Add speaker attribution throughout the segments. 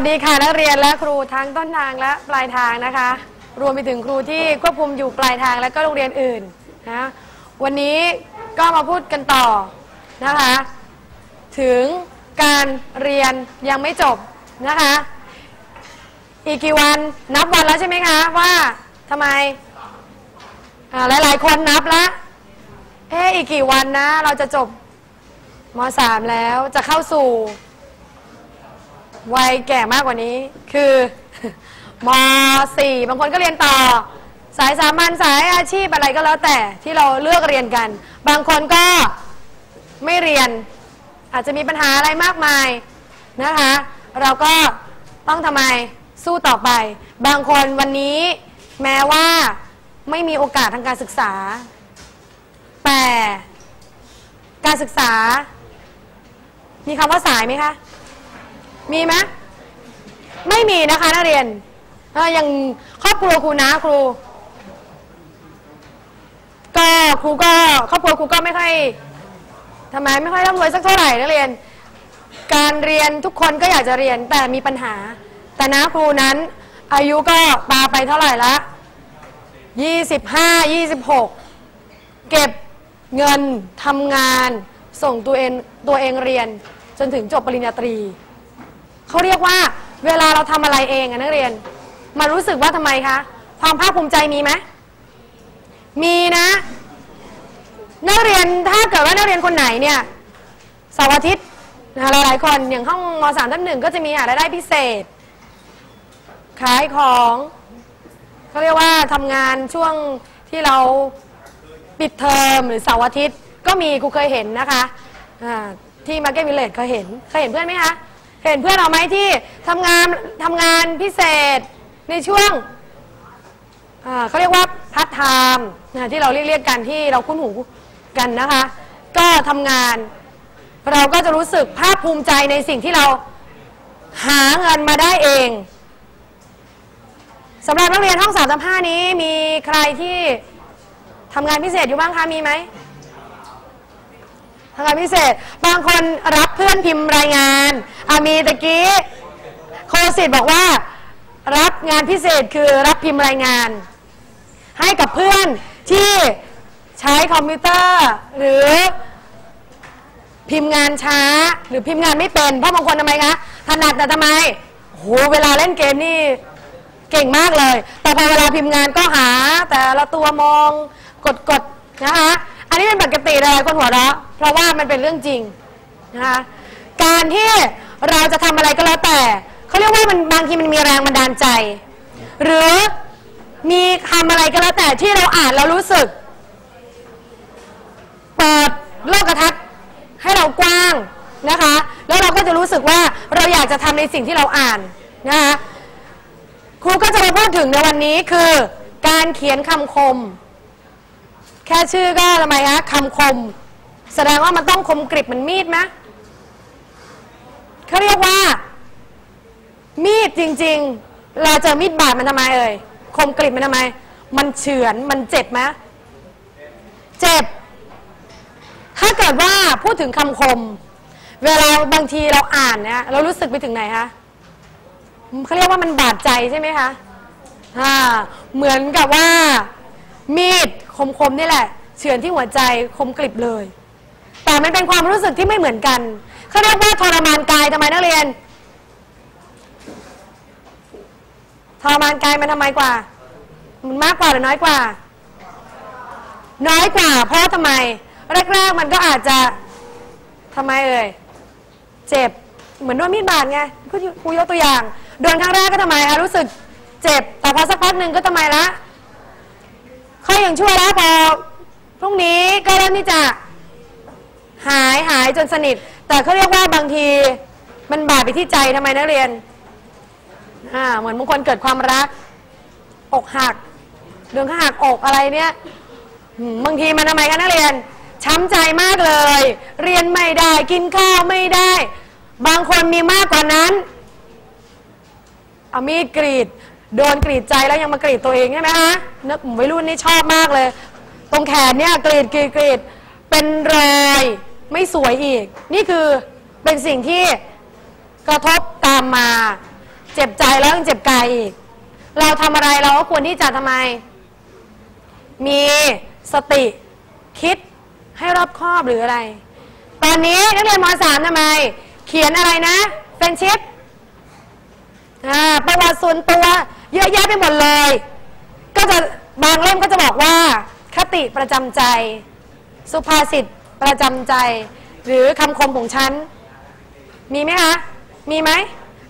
Speaker 1: วัสดีค่ะนักเรียนและครูทั้งต้นทางและปลายทางนะคะ รวมไปถึงครูที่ควบคุมอยู่ปลายทางและก็โรงเรียนอื่นนะวันนี้ก็มาพูดกันต่อนะคะ ถึงการเรียนยังไม่จบนะคะ อีกกี่วันนับวันแล้วใช่ไหมคะ ว่าทำไมอ่ายหลายคนนับแล้วเอ๊อีกกี่วันนะ เราจะจบมสามแล้วจะเข้าสู่ วัยแก่มากกว่านี้ คือม .4 บางคนก็เรียนต่อ สายสามัญสายอาชีพอะไรก็แล้วแต่ที่เราเลือกเรียนกัน บางคนก็ไม่เรียนอาจจะมีปัญหาอะไรมากมายนะคะ เราก็ต้องทำไมสู้ต่อไป บางคนวันนี้แม้ว่าไม่มีโอกาสทางการศึกษา แต่การศึกษา มีคำว่าสายไหมคะ มีไหมไม่มีนะคะนักเรียนอย่างครอบครัวครูนะครู ก็ครูก็ครอบครัวครูก็ไม่ค่อยทำไมไม่ค่อยร่ำรวยสักเท่าไหร่นักเรียน การเรียนทุกคนก็อยากจะเรียนแต่มีปัญหา แต่นะครูนั้น อายุก็ปาไปเท่าไหร่ละยี่สิบห้ายี่สิบหกเก็บเงินทำงาน ส่งตัวเองตัวเองเรียนจนถึงจบปริญญาตรี เขาเรียกว่าเวลาเราทำอะไรเองอะนักเรียน มารู้สึกว่าทำไมคะ ความภาคภูมิใจมีไหมมีนะ นักเรียนถ้าเกิดว่านักเรียนคนไหนเนี่ยเสาร์อาทิตย์นะคะหลายๆคนอย่างห้องมสามทับหนึ่งก็จะมีหารายได้พิเศษ ขายของเขาเรียกว่าทำงานช่วงที่เราปิดเทอมหรือเสาร์อาทิตย์ ก็มีครูเคยเห็นนะคะที่มาร์เก็ตวิลเลจเคยเห็นเคยเห็นเพื่อนไหมคะ เห็นเพื่อนเราไหมที่ทำงานทำงานพิเศษในช่วงอ่าเขาเรียกว่าพัฒไทม์นะที่เราเรียกเรียกกันที่เราคุ้นหูกันนะคะ ก็ทำงาน เราก็จะรู้สึกภาคภูมิใจในสิ่งที่เราหาเงินมาได้เอง สำหรับนักเรียนห้องสามทับห้านี้มีใครที่ทำงานพิเศษอยู่บ้างคะ มีไหม ทำงานพิเศษ บางคนรับเพื่อนพิมพ์รายงานอามีตะกี้โคสิตบอกว่า รับงานพิเศษคือรับพิมพ์รายงาน ให้กับเพื่อนที่ใช้คอมพิวเตอร์ หรือพิมพ์งานช้า หรือพิมพ์งานไม่เป็น เพราะบางคนทำไมคะถนัดแต่ทำไมโหเวลาเล่นเกมนี่เก่งมากเลย แต่พอเวลาพิมพ์งานก็หา แต่ละตัวมองกดๆนะคะ นนี้เป็นปกติเลยคนหัวเราะเพราะว่ามันเป็นเรื่องจริงนะคะการที่เราจะทำอะไรก็แล้วแต่เขาเรียกว่ามันบางทีมันมีแรงบันดาลใจ หรือมีคำอะไรก็แล้วแต่ที่เราอ่านแล้วรู้สึกเปิดโลกทัศน์ให้เรากว้างนะคะ แล้วเราก็จะรู้สึกว่าเราอยากจะทำในสิ่งที่เราอ่านนะคะครูก็จะมาพูดถึงในวันนี้คือ การเขียนคำคม แค่ชื่อก็ทำไมคะคำคม แสดงว่ามันต้องคมกริบเหมือนมีดไหมเขาเรียกว่า มีดจริงๆ เราเจอมีดบาดมันทำไมเอ่ยคมกริบมันทำไม มันเฉือนมันเจ็บไหมเจ็บ ถ้าเกิดว่าพูดถึงคำคม เวลาบางทีเราอ่านเนี่ยเรารู้สึกไปถึงไหนคะเขาเรียกว่ามันบาดใจใช่ไหมคะอ่าเหมือนกับว่ามีด คมๆนี่แหละ เฉือนที่หัวใจคมกริบเลย แต่มันเป็นความรู้สึกที่ไม่เหมือนกันเขาเรียกว่าทรมานกายทำไมนักเรียนทรมานกายมันทำไมกว่า มันมากกว่าหรือน้อยกว่า น้อยกว่า เพราะทำไม แรกๆมันก็อาจจะทำไมเอ่ยเจ็บเหมือนโดนมีดบาดไงครูยกตัวอย่างโดนครั้งแรกก็ทำไมคะรู้สึกเจ็บ แต่พอสักพักหนึ่งก็ทำไมละ ค่อยอย่างชั่วแล้วพอพรุ่งนี้ก็เริ่มที่จะหายหายจนสนิท แต่เขาเรียกว่าบางทีมันบาดไปที่ใจทำไมนักเรียนอ่าเหมือนบางคนเกิดความรัก อกหักเรื่องหักอกอะไรเนี่ยบางทีมันทำไมคะนักเรียน ช้ำใจมากเลย เรียนไม่ได้กินข้าวไม่ได้ บางคนมีมากกว่านั้น เอามีดกรีด โดนกรีดใจแล้วยังมากรีดตัวเองใช่ไหมฮะนึกวัยรุ่นนี่ชอบมากเลย ตรงแขนเนี่ยกรีดกรีดกรีดเป็นรอยไม่สวยอีก นี่คือเป็นสิ่งที่กระทบตามมา เจ็บใจแล้วยังเจ็บกายอีก เราทำอะไรเราก็ควรที่จะทำไม มีสติคิดให้รอบคอบหรืออะไร ตอนนี้นักเรียนม .3 ทำไม เขียนอะไรนะเฟนชิปอ่าประวัติส่วนตัว เยอะแยะไปหมดเลย ก็จะบางเล่มก็จะบอกว่า คติประจำใจ สุภาษิตประจำใจ หรือคำคมของฉัน มีไหมคะ มีไหม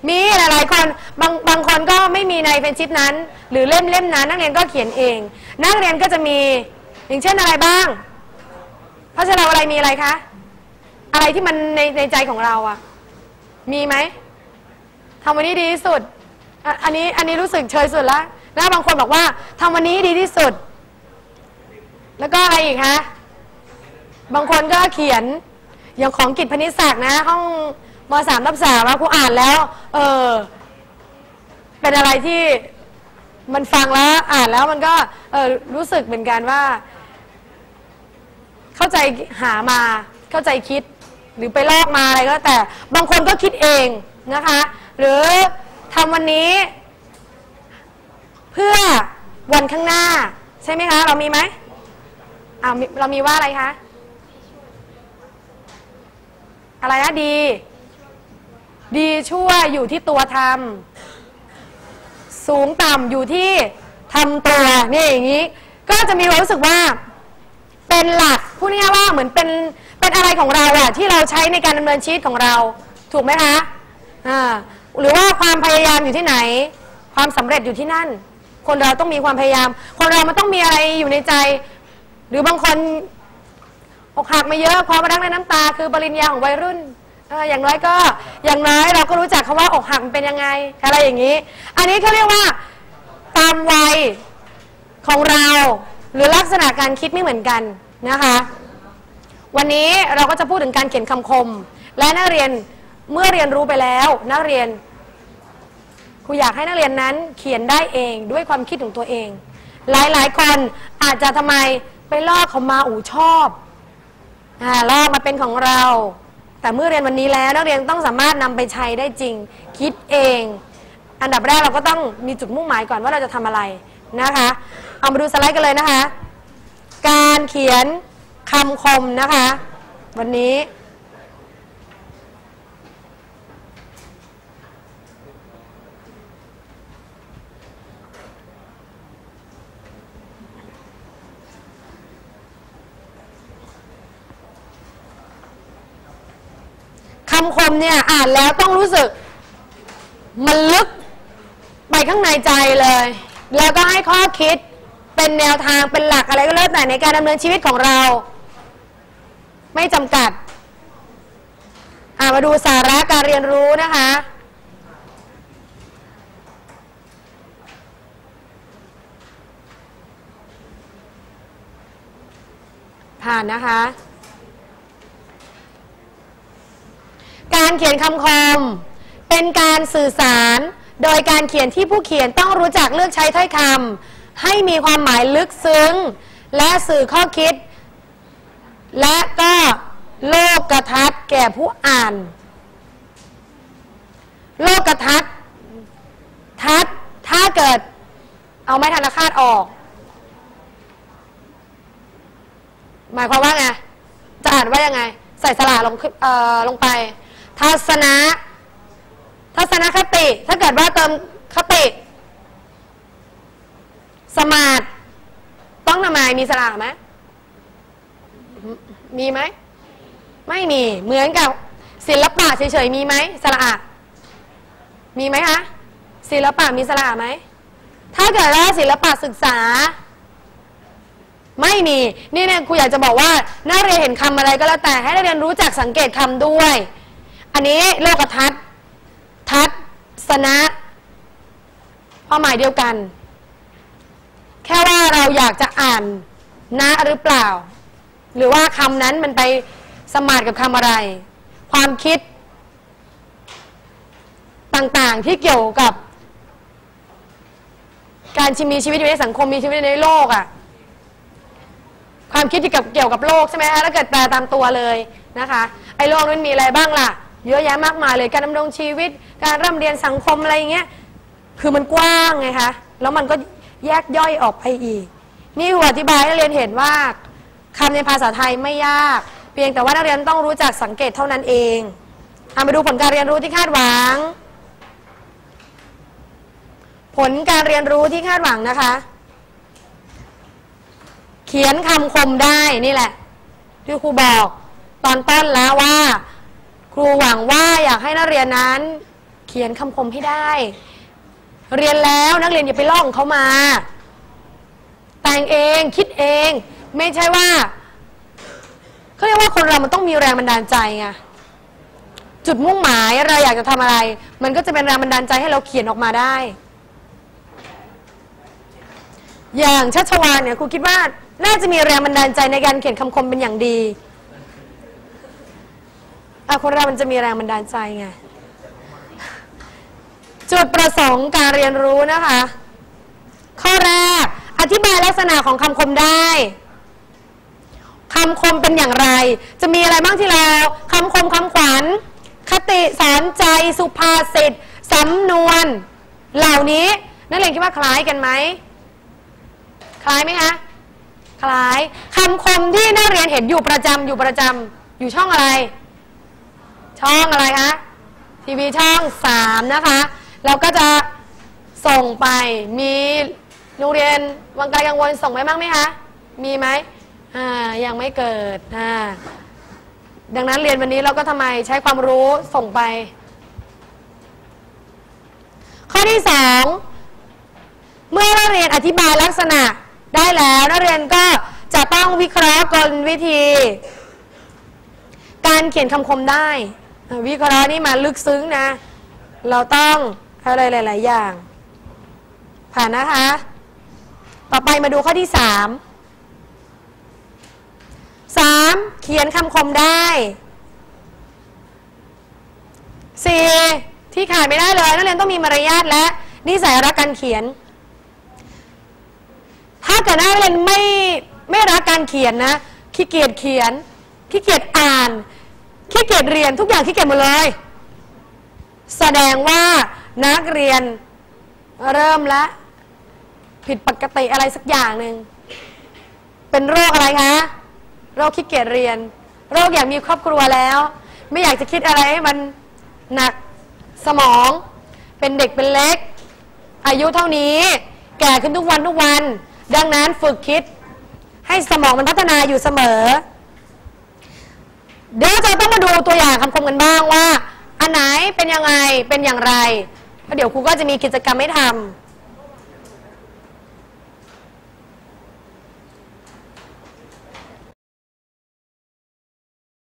Speaker 1: มีหลายๆคนบางบางคนก็ไม่มีในเฟนชิปนั้น หรือเล่มเล่มนั้น นักเรียนก็เขียนเอง นักเรียนก็จะมีอย่างเช่นอะไรบ้างเพราะฉะนั้นอะไรมีอะไรคะ อะไรที่มันในในใจของเราอะมีไหมทำวันนี้ดีที่สุด อะอันนี้อันนี้รู้สึกเชยสุดละนะบางคนบอกว่าทำวันนี้ดีที่สุด แล้วก็อะไรอีกคะบางคนก็เขียนอย่างของกิจพนิษศักดิ์นะห้องมสามรับสามว่าครูอ่านแล้ว เออ เป็นอะไรที่มันฟังแล้วอ่านแล้วมันก็เออรู้สึกเหมือนกันว่า เข้าใจหามาเข้าใจคิด หรือไปลอกมาอะไรก็แต่บางคนก็คิดเองนะคะ หรือ ทำวันนี้ เพื่อวันข้างหน้า ใช่ไหมคะ เรามีไหมอ่าเรามีว่าอะไรคะอะไรนะดี ดีชั่วอยู่ที่ตัวทำสูงต่ำอยู่ที่ทำตัวนี่อย่างนี้ ก็จะมีความรู้สึกว่า เป็นหลักพูดง่ายๆว่าเหมือนเป็นเป็นอะไรของเราอะที่เราใช้ในการดำเนินชีวิตของเรา ถูกไหมคะอ่า หรือว่าความพยายามอยู่ที่ไหน ความสำเร็จอยู่ที่นั่น คนเราต้องมีความพยายาม คนเรามันต้องมีอะไรอยู่ในใจ หรือบางคนอกหักมาเยอะความรักในน้ำตา คือปริญญาของวัยรุ่นอย่างน้อยก็อย่างน้อยเราก็รู้จักคำว่าอกหักมันเป็นยังไงอะไรอย่างนี้ อันนี้เขาเรียกว่าตามวัยของเรา หรือลักษณะการคิดไม่เหมือนกันนะคะ วันนี้เราก็จะพูดถึงการเขียนคำคม และนักเรียน เมื่อเรียนรู้ไปแล้วนักเรียนครูอยากให้นักเรียนนั้นเขียนได้เองด้วยความคิดของตัวเอง หลายๆ คนอาจจะทำไมไปลอกเขามาอู่ชอบอ่าลอกมาเป็นของเรา แต่เมื่อเรียนวันนี้แล้วนักเรียนต้องสามารถนำไปใช้ได้จริง คิดเอง อันดับแรกเราก็ต้องมีจุดมุ่งหมายก่อนว่าเราจะทำอะไรนะคะ เอามาดูสไลด์กันเลยนะคะ การเขียนคำคมนะคะ วันนี้ คำคมเนี่ยอ่านแล้วต้องรู้สึก มันลึกไปข้างในใจเลย แล้วก็ให้ข้อคิดเป็นแนวทางเป็นหลักอะไรก็แล้วแต่ในการดำเนินชีวิตของเรา ไม่จำกัดอ่ามาดูสาระการเรียนรู้นะคะผ่านนะคะ การเขียนคำคม เป็นการสื่อสาร โดยการเขียนที่ผู้เขียนต้องรู้จักเลือกใช้ถ้อยคำให้มีความหมายลึกซึ้ง และสื่อข้อคิด และก็โลกกระทัดแก่ผู้อ่าน โลกกระทัดทัดถ้าเกิดเอาไม้ธนคาตออก หมายความว่าไงจะอ่านว่ายังไง ใส่สระลงเอ่อลงไป ทัศนะ ทัศนคติ ถ้าเกิดว่าเติมคติ สมาร์ต้องทำไมมีสระไหมมีไหม ไม่มี เหมือนกับศิลปะเฉยๆมีไหมสระอะมีไหมคะศิลปะมีสระไหม ถ้าเกิดว่าศิลปะศึกษา ไม่มี นี่เนี่ยครูอยากจะบอกว่านักเรียนเห็นคำอะไรก็แล้วแต่ให้นักเรียนรู้จักสังเกตคำด้วย อันนี้โลกทัศน์ทัศสนะความหมายเดียวกัน แค่ว่าเราอยากจะอ่านนะหรือเปล่า หรือว่าคำนั้นมันไปสมาร์ทกับคำอะไร ความคิด ต่างๆที่เกี่ยวกับ การมีชีวิตอยู่ในสังคมมีชีวิตในโลกอะ่ะความคิดที่เกี่ยวเกี่ยวกับโลกใช่ไหมคะถ้าเกิดแปลตามตัวเลยนะคะ ไอ้โลกนั้นมีอะไรบ้างล่ะ เยอะแยะมากมายเลยการดำรงชีวิต การร่ำเรียนสังคมอะไรอย่างเงี้ยคือมันกว้างไงคะแล้วมันก็แยกย่อยออกไปอีก นี่คืออธิบายให้เรียนเห็นว่าคำในภาษาไทยไม่ยาก เพียงแต่ว่านักเรียนต้องรู้จักสังเกตเท่านั้นเองเอามาดูผลการเรียนรู้ที่คาดหวัง ผลการเรียนรู้ที่คาดหวังนะคะ เขียนคำคมได้นี่แหละ ที่ครูบอกตอนต้นแล้วว่า รูหวังว่าอยากให้นักเรียนนั้น เขียนคำคมให้ได้ เรียนแล้วนักเรียนอย่าไปล่องเขามา แต่งเองคิดเอง ไม่ใช่ว่าเขาเรียกว่าคนเรามันต้องมีแรงบันดาลใจไงจุดมุ่งหมายเราอยากจะทำอะไร มันก็จะเป็นแรงบันดาลใจให้เราเขียนออกมาได้ อย่างชัชวานเนี่ยครูคิดว่าน่าจะมีแรงบันดาลใจในการเขียนคำคมเป็นอย่างดี อะคนเรามันจะมีแรงบันดาลใจไง จุดประสงค์การเรียนรู้นะคะ ข้อแรก อธิบายลักษณะของคำคมได้คำคมเป็นอย่างไร จะมีอะไรบ้างที่เราคำคมคำขวัญ คติสอนใจ สุภาษิตสำนวน เหล่านี้ นักเรียนคิดว่าคล้ายกันไหม คล้ายไหมคะ คล้ายคำคมที่นักเรียนเห็นอยู่ประจำอยู่ประจำอยู่ช่องอะไร ช่องอะไรคะทีวีช่องสามนะคะ เราก็จะส่งไปมีโรงเรียนวังไกลกังวลส่งไปบ้างไหมคะ มีไหมอ่ายังไม่เกิดอ่าดังนั้นเรียนวันนี้เราก็ทำไมใช้ความรู้ส่งไป ข้อที่สองเมื่อนักเรียนอธิบายลักษณะได้แล้วนักเรียนก็จะต้องวิเคราะห์กลวิธี การเขียนคำคมได้ วิเคราะห์นี่มาลึกซึ้งนะ เราต้องอะไรหลาย ๆ อย่าง ผ่านนะคะ ต่อไปมาดูข้อที่สามสามเขียนคำคมได้สี่ที่ขาดไม่ได้เลยนักเรียนต้องมีมารยาทและนิสัยรักการเขียน ถ้าเกิดนักเรียนไม่ไม่รักการเขียนนะขี้เกียจเขียนขี้เกียจอ่าน ขี้เกียจเรียนทุกอย่างขี้เกียจหมดเลย แสดงว่านักเรียนเริ่มละ ผิดปกติอะไรสักอย่างหนึ่งเป็นโรคอะไรคะโรคขี้เกียจเรียน โรคอยากมีครอบครัวแล้ว ไม่อยากจะคิดอะไรให้มันหนักสมอง เป็นเด็กเป็นเล็ก อายุเท่านี้ แก่ขึ้นทุกวันทุกวัน ดังนั้นฝึกคิดให้สมองมันพัฒนาอยู่เสมอ เดี๋ยวเราต้องมาดูตัวอย่างคำคมกันบ้างว่า อันไหนเป็นยังไงเป็นอย่างไรแล้วเดี๋ยวครูก็จะมีกิจกรรมให้ท